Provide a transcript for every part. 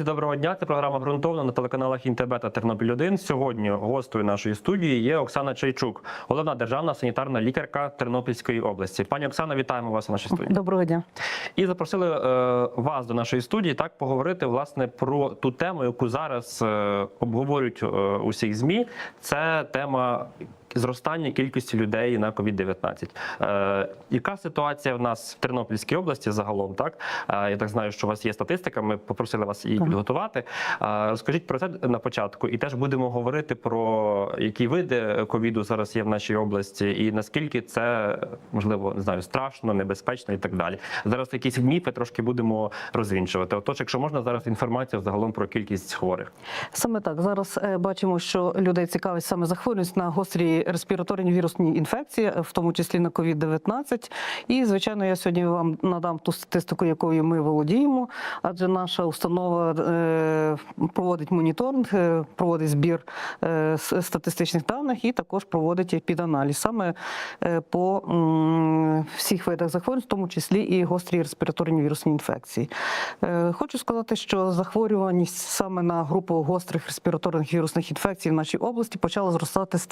Друзі, доброго дня. Це програма ґрунтовна на телеканалах Інтебе та Тернопіль 1 Сьогодні гостею нашої студії є Оксана Чайчук, головна державна санітарна лікарка Тернопільської області. Пані Оксана, вітаємо вас у нашій студії. Доброго дня. І запросили е, вас до нашої студії так поговорити власне про ту тему, яку зараз е, обговорюють е, усіх змі. Це тема. Зростання кількості людей на COVID-19. Е, яка ситуація в нас в Тернопільській області загалом? Так е, я так знаю, що у вас є статистика. Ми попросили вас її підготувати. Е, розкажіть про це на початку, і теж будемо говорити про які види ковіду зараз є в нашій області, і наскільки це можливо не знаю, страшно, небезпечно і так далі. Зараз якісь міфи трошки будемо розвінчувати. Отож, якщо можна зараз інформація загалом про кількість хворих. Саме так зараз е, бачимо, що людей цікавить саме захворюваність на гострі респіраторні вірусні інфекції, е, в тому числі на COVID-19. І звичайно, я сьогодні вам надам ту статистику, якою ми володіємо, адже наша установа е, проводить моніторинг, е, проводить збір статистичних даних і також проводить епіданаліз саме по всіх видах захворювань, в тому числі і гострі респіраторні вірусні інфекції. Хочу сказати, що захворюваність саме на групу гострих респіраторних вірусних інфекцій в нашій області почала зростати з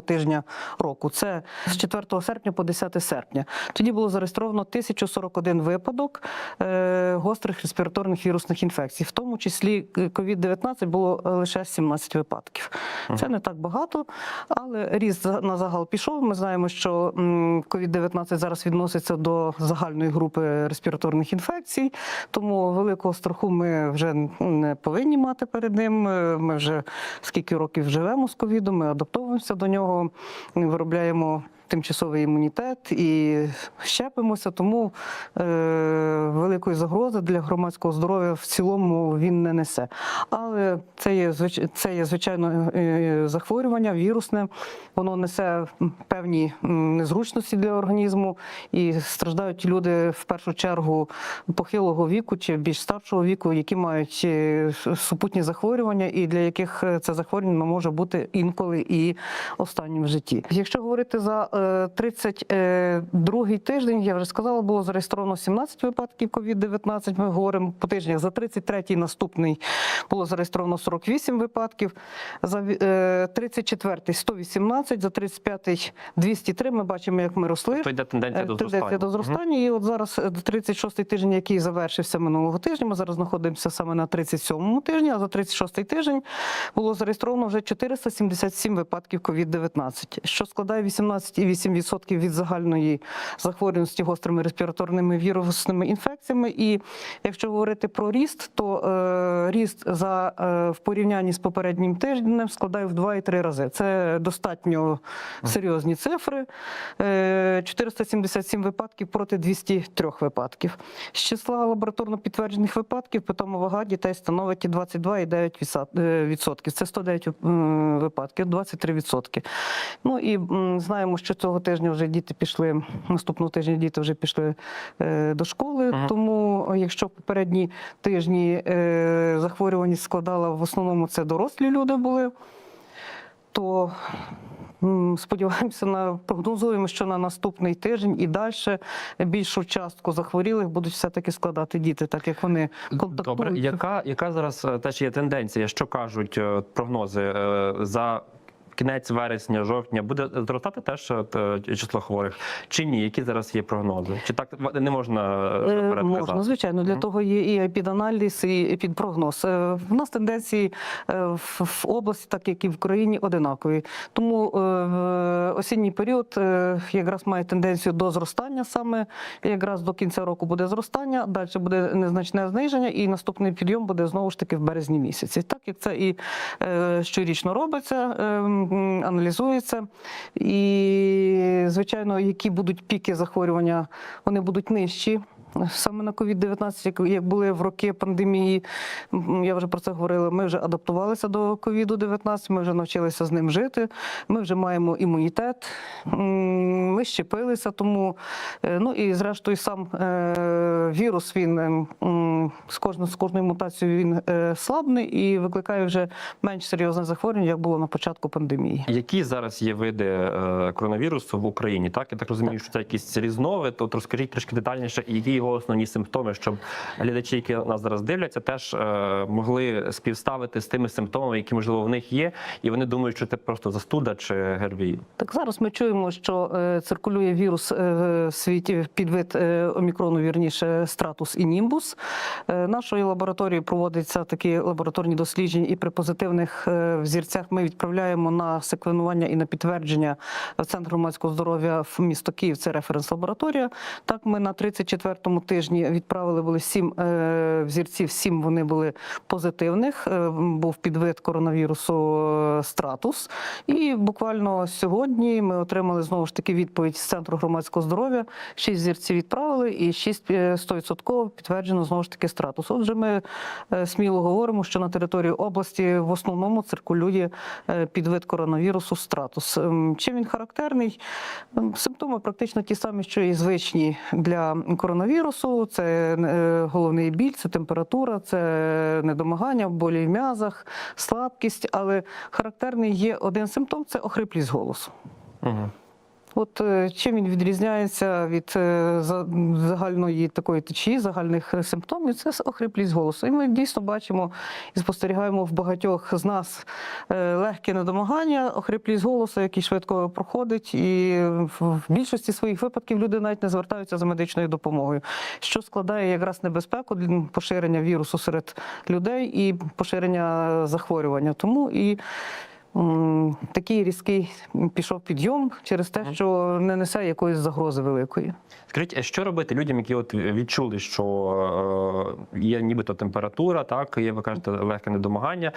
32-го тижня року. Це з 4 серпня по 10 серпня. Тоді було зареєстровано 1041 випадок е, гострих респіраторних вірусних інфекцій, в тому числі е, COVID-19 було е, лише 17 випадків. Це не так багато, але ріст на загал пішов. Ми знаємо, що м, COVID-19 зараз відноситься до загальної групи респіраторних інфекцій, тому великого страху ми вже не повинні мати перед ним. Ми вже скільки років живемо з ковідом, ми адаптовуємося до нього, виробляємо. Тимчасовий імунітет і щепимося, тому е, великої загрози для громадського здоров'я в цілому він не несе. Але це є це є звичайно е, захворювання вірусне, воно несе певні незручності для організму, і страждають люди в першу чергу похилого віку чи більш старшого віку, які мають е, супутні захворювання, і для яких е, це захворювання може бути інколи і останнім в житті. Якщо говорити за е, 32-й тиждень, я вже сказала, було зареєстровано 17 випадків COVID-19, Ми говоримо по тижнях. За 33-й наступний було зареєстровано 48 випадків. За ві- е, 34-й 118, за 35-й 203. Ми бачимо, як ми росли. То йде тенденція до Е, Тенденція зростання. до зростання. І от зараз е, 36-й тиждень, який завершився минулого тижня. Ми зараз знаходимося саме на 37-му тижні, а за 36-й тиждень було зареєстровано вже 477 випадків COVID-19, що складає 18,8% від загальної захворюваності гострими респіраторними вірусними інфекціями. І якщо говорити про ріст, то е, ріст за е, в порівнянні з попереднім тижнем складає в 2,3 рази. Це достатньо серйозні цифри. Е, 477 випадків проти 203 випадків. З числа лабораторно підтверджених випадків питома вага дітей становить 22,9%. Це 109 випадків, 23 відсотки. Ну і знаємо, що цього тижня вже діти пішли, наступного тижня діти вже пішли е, до школи. Мгм. Тому е, якщо попередні тижні е, захворюваність складала в основному це дорослі люди були, то сподіваємося на прогнозуємо, що на наступний тиждень і далі більшу частку захворілих будуть все-таки складати діти, так як вони контактують. Добре, яка, яка зараз теж є тенденція? Що кажуть прогнози за кінець вересня, жовтня? Буде зростати теж е, число хворих чи ні? Які зараз є прогнози? Чи так не можна е, Е, Можна, звичайно, для Мгм. того є і епіданаліз, і епідпрогноз. Е, В нас тенденції в області, так як і в країні, одинакові. Тому осінній період якраз має тенденцію до зростання саме. Якраз до кінця року буде зростання, далі буде незначне зниження, і наступний підйом буде знову ж таки в березні місяці. Так як це і щорічно робиться, е, м, аналізується. І, звичайно, які будуть піки захворювання, вони будуть нижчі. Саме на COVID-19, як- як були в роки пандемії, я вже про це говорила. Ми вже адаптувалися до COVID-19, ми вже навчилися з ним жити. Ми вже маємо імунітет. Ми щепилися, тому е, ну і зрештою сам е, вірус він ем, з кожною з кожною мутацією він е, слабний і викликає вже менш серйозне захворювання, як було на початку пандемії. Які зараз є види коронавірусу в Україні? Так я так розумію, що це якісь різновид. От розкажіть трошки детальніше, які його основні симптоми, щоб глядачі, які нас зараз дивляться, теж е, могли співставити з тими симптомами, які можливо в них є, і вони думають, що це просто застуда чи ГРВІ. Так зараз ми чуємо, що е, циркулює вірус е, в світі підвид е, омікрону, вірніше стратус і німбус. Нашою лабораторією проводяться такі лабораторні дослідження, і при позитивних взірцях ми відправляємо на секвенування і на підтвердження в центр громадського здоров'я в місто Київ. Це референс-лабораторія. Так, ми на 34-му тижні відправили були сім е, взірців. Сім вони були позитивних. Е, був підвид коронавірусу е, стратус. І буквально сьогодні ми отримали знову ж таки відповідь з центру громадського здоров'я. Шість зірців відправили, і шість е, 100% підтверджено знову ж таки стратус. Отже, ми сміло говоримо, що на території області в основному циркулює підвид коронавірусу стратус. Ем, Чим він характерний? Ем, Симптоми практично ті самі, що і звичні для коронавірусу. Це е, головний біль, це температура, це недомагання, болі в м'язах, слабкість. Але характерний є один симптом це охриплість голосу. Угу. От е, чим він відрізняється від е, загальної такої течії, загальних е, симптомів, це охриплість голосу. І ми дійсно бачимо і спостерігаємо в багатьох з нас легке недомагання, охриплість голосу, який швидко проходить, і в більшості своїх випадків люди навіть не звертаються за медичною допомогою, що складає якраз небезпеку для поширення вірусу серед людей і поширення захворювання. Тому і такий різкий пішов підйом через те, що не несе якоїсь загрози великої. Скажіть, а що робити людям, які от відчули, що е, є нібито температура, так є, ви кажете, легке недомагання.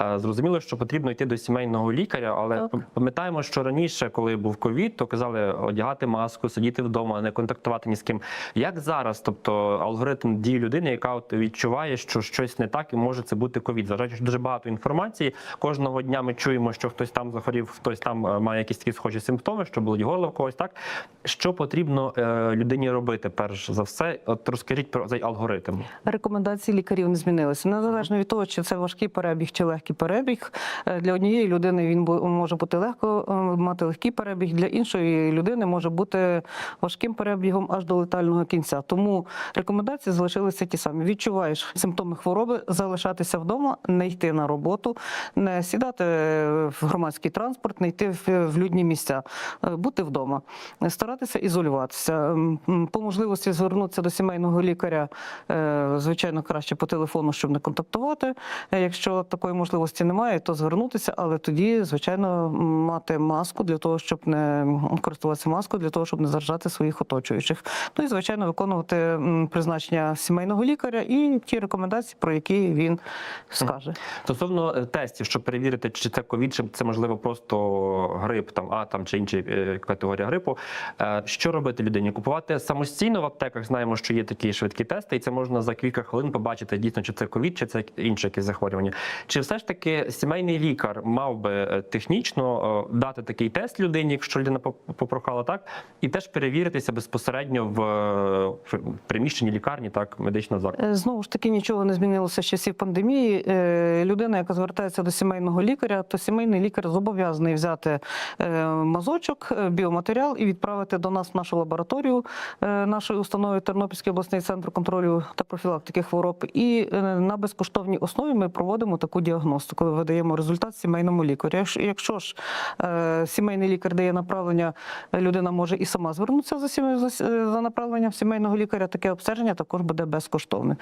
Е, Зрозуміло, що потрібно йти до сімейного лікаря, але Так. пам'ятаємо, що раніше, коли був ковід, то казали одягати маску, сидіти вдома, не контактувати ні з ким. Як зараз, тобто алгоритм дії людини, яка от відчуває, що щось не так і може це бути ковід. Що дуже багато інформації. Кожного дня ми чуємо, що хтось там захворів, хтось там е, має якісь такі схожі симптоми, що болить горло в когось. Так що потрібно е, людині робити перш за все? От розкажіть про цей алгоритм. Рекомендації лікарів не змінилися. Незалежно від того, чи це важкий перебіг чи легкий перебіг. е, Для однієї людини він може бути легко мати легкий перебіг, для іншої людини може бути важким перебігом аж до летального кінця. Тому рекомендації залишилися ті самі. Відчуваєш симптоми хвороби, залишатися вдома, не йти на роботу, не сідати в громадський транспорт, не йти в, людні місця, е, бути вдома, старатися ізолюватися. По можливості звернутися до сімейного лікаря, е, звичайно, краще по телефону, щоб не контактувати. Е, Якщо такої можливості немає, то звернутися, але тоді, звичайно, мати маску для того, щоб не користуватися маскою, для того, щоб не заражати своїх оточуючих. Ну і звичайно, виконувати призначення сімейного лікаря і ті рекомендації, про які він скаже. Стосовно тестів, щоб перевірити, чи це ковід, це можливо просто грип, там а там чи інша е, категорія грипу. Е, Що робити людині? Купувати самостійно в аптеках. Знаємо, що є такі швидкі тести, і це можна за кілька хвилин побачити дійсно, чи це ковід, чи це інше якесь захворювання. Чи все ж таки сімейний лікар мав би е, технічно дати такий тест людині, якщо людина попрохала так, і теж перевіритися безпосередньо в приміщенні лікарні, так медичного закладу. Знову ж таки, нічого не змінилося з часів пандемії. Людина, яка звертається до сімейного лікаря, то сімейний лікар зобов'язаний взяти е, мазочок, е, біоматеріал і відправити до нас в нашу лабораторію е, нашої установи Тернопільський обласний центр контролю та профілактики хвороб. І на безкоштовній основі ми проводимо таку діагностику. Видаємо результат сімейному лікарю. Якщо- ж сімейний лікар дає направлення, людина може і сама звернутися за сімей- за, направленням сімейного лікаря. Таке обстеження також буде безкоштовне.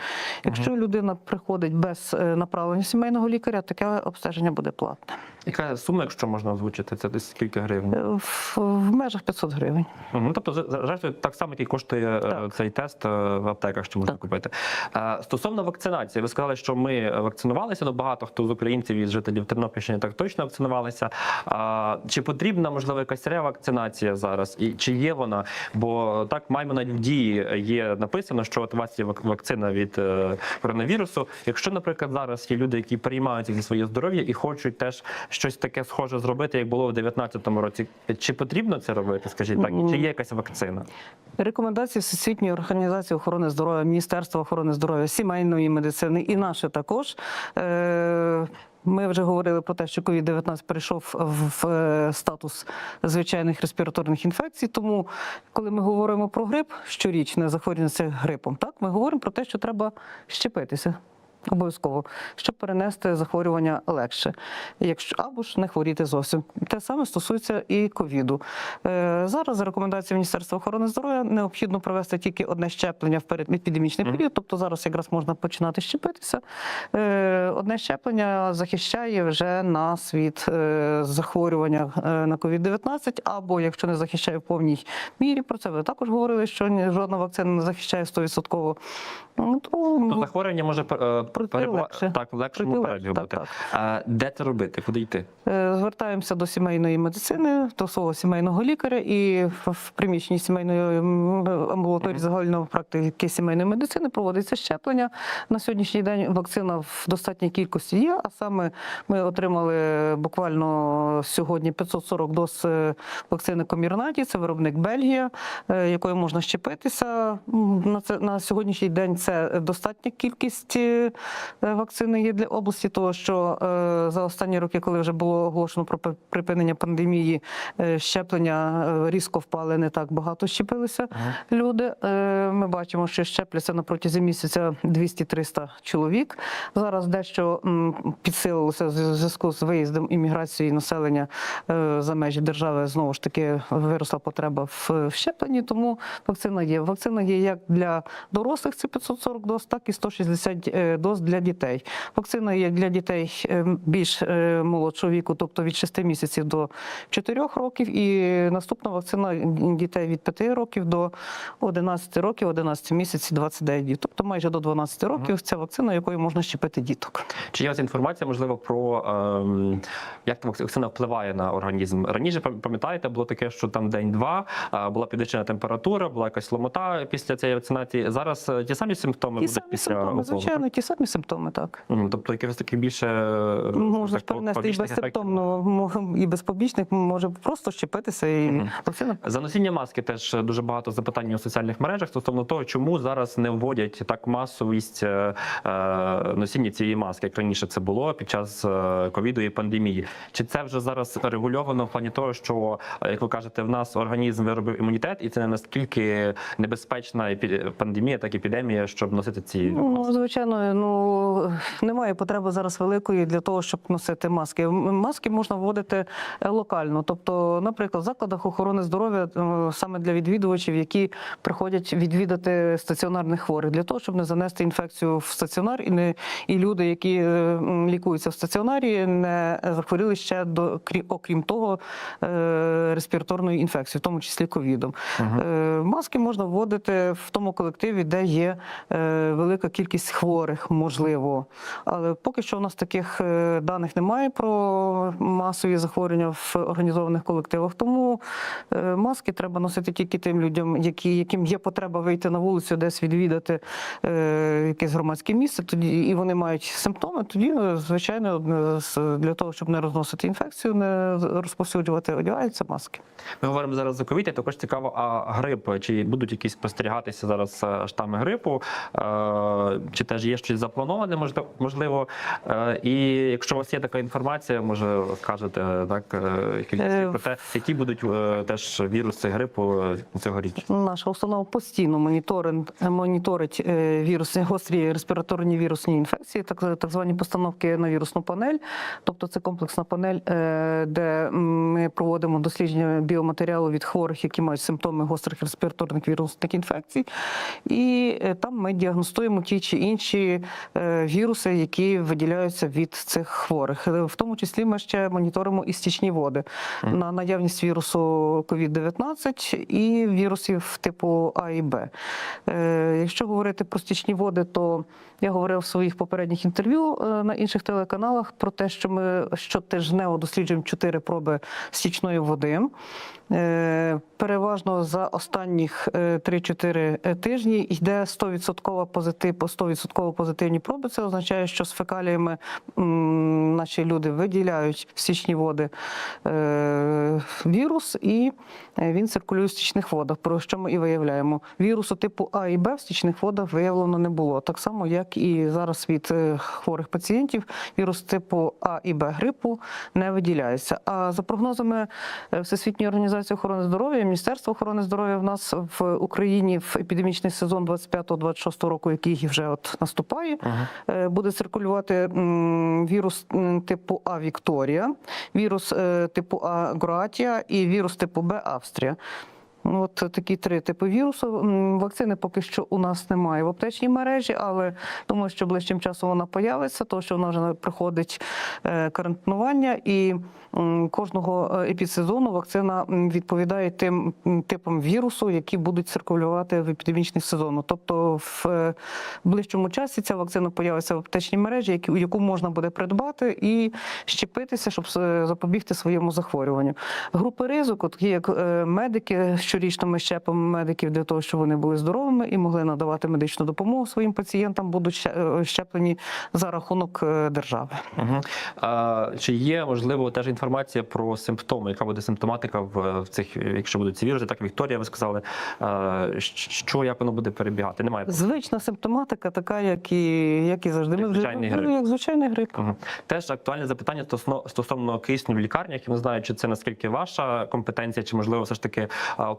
Якщо людина приходить без направлення сімейного лікаря, таке обстеження буде платне. Яка сума, якщо можна озвучити, це десь скільки гривень? Е, В, в межах 500 гривень. Ну, тобто, зрештою, так само, який коштує е, Так. цей тест е, в аптеках, що можна Так. купити. Стосовно вакцинації, ви сказали, що ми вакцинувалися, ну багато хто з українців і з жителів Тернопільщини так точно вакцинувалися. Чи потрібна, можливо, якась ревакцинація зараз? І чи є вона? Бо так маємо в дії є написано, що от у вас є вак- вакцина від коронавірусу. Якщо, наприклад, зараз є люди, які переймаються за своє здоров'я і хочуть теж щось таке схоже зробити, як було в 2019 році. Чи потрібно це робити? Скажіть так, чи є якась вакцина? Рекомендації Всесвітньої організації охорони здоров'я, Міністерства охорони здоров'я, сімейної медицини і наше також. Е, Ми вже говорили про те, що COVID-19 перейшов в е, статус звичайних респіраторних інфекцій. Тому, коли ми говоримо про грип, щорічне захворювання грипом, так ми говоримо про те, що треба щепитися. Обов'язково, щоб перенести захворювання легше, якщо або ж не хворіти зовсім. Те саме стосується і ковіду. Е, зараз за рекомендацією Міністерства охорони здоров'я необхідно провести тільки одне щеплення в передепідемічний період. Тобто зараз якраз можна починати щепитися. Е, одне щеплення захищає вже нас від е, захворювання на COVID-19, або якщо не захищає в повній мірі, про це ви також говорили, що жодна вакцина не захищає 100%. Ну, то, захворювання може Пройти легше. так в легшому легше, бути. так, А де це робити? Куди йти? Е, Звертаємося до сімейної медицини, до свого сімейного лікаря, і в- приміщенні сімейної амбулаторії Мгм. загальної практики сімейної медицини проводиться щеплення. На сьогоднішній день вакцина в достатній кількості є. А саме ми отримали буквально сьогодні 540 доз е, вакцини Комірнаті. Це виробник Бельгія, е, якою можна щепитися. На це на сьогоднішній день це достатня кількість е, вакцини є для області, того що е, за останні роки, коли вже було оголошено про припинення пандемії, е, щеплення е, різко впали, не так багато щепилися люди. Е, Ми бачимо, що щепляться на протязі місяця 200-300 чоловік. Зараз дещо підсилилося в зв'язку з виїздом імміграції населення е, за межі держави. Знову ж таки виросла потреба в щепленні, тому вакцина є. Вакцина є як для дорослих, це 540 доз, так і 160 е, доз для дітей. Вакцина є для дітей е, більш е, молодшого віку, тобто від 6 місяців до 4 років. І наступна вакцина дітей від 5 років до 11 років, 11 місяців, 29 днів. Тобто майже до 12 років ця вакцина, якою можна щепити діток. Чи є вас інформація, можливо, про ем, як там вакцина впливає на організм? Раніше пам'ятаєте, було таке, що там день-два була підвищена температура, була якась ломота після цієї вакцинації. Зараз е, ті самі симптоми Ті будуть самі після симптоми, звичайно, ті самі симптоми, так. Мгм, Тобто якихось таких більше е, Можна так, перенести і безсимптомно, і без побічних, може просто щепитися і Мгм. вакцина За носіння маски теж дуже багато запитань у соціальних мережах стосовно того, чому зараз не вводять так масовість е, е, носіння цієї маски, як раніше це було під час е, ковіду і пандемії. Чи це вже зараз регульовано в плані того, що як ви кажете, в нас організм виробив імунітет, і це не настільки небезпечна пандемія, так і епідемія, щоб носити ці Ну, звичайно, ну немає потреби зараз великої для того, щоб носити маски. Маски можна вводити е, локально, тобто, наприклад, в закладах охорони здоров'я е, саме для відвідувачів, які приходять відвідати стаціонарних хворих, для того, щоб не занести інфекцію в стаціонар, і не і люди, які е, лікуються в стаціонарі, не захворіли ще до крі- окрім того респіраторною інфекцією, в тому числі ковідом. Е, Маски можна вводити в тому колективі, де є велика кількість хворих, можливо. Але поки що у нас таких е, даних немає про масові захворювання в організованих колективах. Тому е, маски треба носити тільки тим людям, які, яким є потреба вийти на вулицю, десь відвідати е, якесь громадське місце, тоді і вони мають симптоми. Тоді, звичайно, для того, щоб не розносити інфекцію, не розповсюджувати, одягаються маски. Ми говоримо зараз за ковід, також цікаво, а грип, чи будуть якісь спостерігатися зараз штами грипу, чи теж є щось заплановане, можливо-. Е, І якщо у вас є така інформація, може скажете так е, Е, про те, які будуть теж віруси грипу цьогоріч. Наша установа постійно моніторить е, віруси, гострі респіраторні вірусні інфекції, так, так звані постановки на вірусну панель. Тобто це комплексна панель, де ми проводимо дослідження біоматеріалу від хворих, які мають симптоми гострих респіраторних вірусних інфекцій. І там ми діагностуємо ті чи інші віруси, які виділяються від цих хворих. Е, В тому числі ми ще моніторимо і стічні води на наявність вірусу COVID-19 і вірусів типу А і Б. Е, Якщо говорити про стічні води, то я говорив в своїх попередніх інтерв'ю е, на інших телеканалах про те, що ми щотижнево досліджуємо чотири проби стічної води. Е, Переважно за останніх е, 3-4 тижні йде 100% позитив, 100% позитивність негативні проби. Це означає, що з фекаліями наші люди виділяють в стічні води е, вірус, і е, він циркулює в стічних водах. Про що ми і виявляємо. Вірусу типу А і Б в стічних водах виявлено не було. Так само, як і зараз від е, хворих пацієнтів, вірус типу А і Б грипу не виділяється. А за прогнозами е, Всесвітньої організації охорони здоров'я, Міністерства охорони здоров'я в нас в Україні в епідемічний сезон 25-26 року, який вже от наступає, е, буде циркулювати вірус типу А Вікторія, вірус типу А Гроатія і вірус типу Б Австрія. От такі три типи вірусу. Вакцини поки що у нас немає в аптечній мережі, але думаю, що ближчим часом вона появиться, тому що вона вже проходить е, карантинування, і кожного е, епідсезону вакцина відповідає тим типам вірусу, які будуть циркулювати в епідемічний сезон. Тобто в е, ближчому часі ця вакцина появиться в аптечній мережі, яку можна буде придбати і щепитися, щоб запобігти своєму захворюванню. Групи ризику, такі як медики, щорічно ми щепимо медиків для того, щоб вони були здоровими і могли надавати медичну допомогу своїм пацієнтам, будуть е, щеплені за рахунок е, держави. Угу. А, чи є можливо теж інформація про симптоми? Яка буде симптоматика в, в цих, якщо будуть ці віруси? Так Вікторія, ви сказали, а, що як воно буде перебігати? Немає Звична симптоматика, така, як і, як і завжди. Як звичайний грип. як звичайний грип. Мгм. Теж актуальне запитання стосовно, стосовно кисню в лікарнях. Я не знаю, чи це наскільки ваша компетенція, чи можливо все ж таки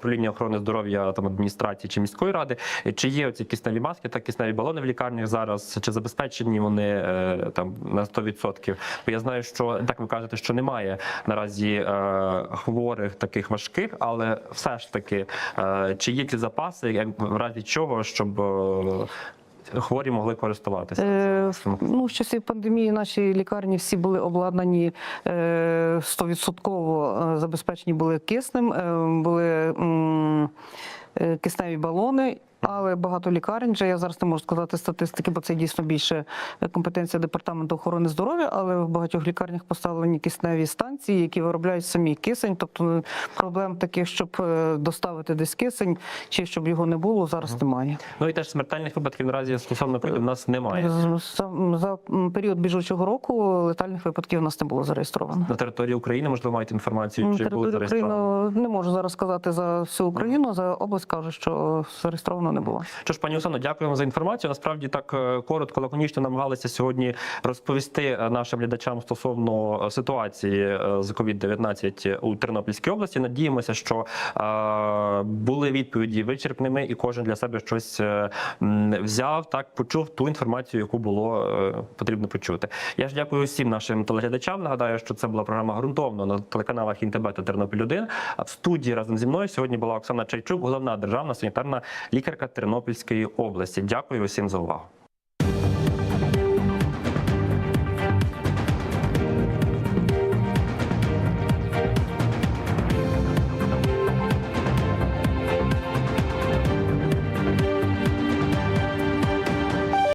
управління охорони здоров'я там адміністрації чи міської ради. Е, Чи є оці кисневі маски та кисневі балони в лікарнях зараз? Чи забезпечені вони е, там на 100%? Бо я знаю, що так ви кажете, що немає наразі е, хворих таких важких, але все ж таки, чи є ці запаси, в разі чого, щоб хворі могли користуватися? Е. Ну, в часі пандемії наші лікарні всі були обладнані е, 100% е, забезпечені були киснем, е, були е, кисневі балони. Але багато лікарень вже я зараз не можу сказати статистики, бо це дійсно більше компетенція департаменту охорони здоров'я. Але в багатьох лікарнях поставлені кисневі станції, які виробляють самі кисень. Тобто проблем таких, щоб е, доставити десь кисень, чи щоб його не було, зараз немає. Ну і теж смертельних випадків наразі стосовно ковіду в нас немає. За, за період біжучого року летальних випадків у нас не було зареєстровано. На території України, можливо, маєте інформацію, чи були зареєстровані? України не можу зараз сказати за всю Україну. За область кажу, що зареєстровано не було. Що ж, пані Оксано, дякуємо за інформацію. Насправді так е, коротко, лаконічно намагалися сьогодні розповісти е, нашим глядачам стосовно е, ситуації з COVID-19 у Тернопільській області. Надіємося, що були відповіді вичерпними, і кожен для себе щось взяв, так почув ту інформацію, яку було потрібно почути. Я ж дякую всім нашим телеглядачам. Нагадаю, що це була програма ґрунтовно на телеканалах Інтебе та Тернопіль 1 А в студії разом зі мною сьогодні була Оксана Чайчук, головна державна санітарна лікарка Тернопільської області. Дякую усім за увагу.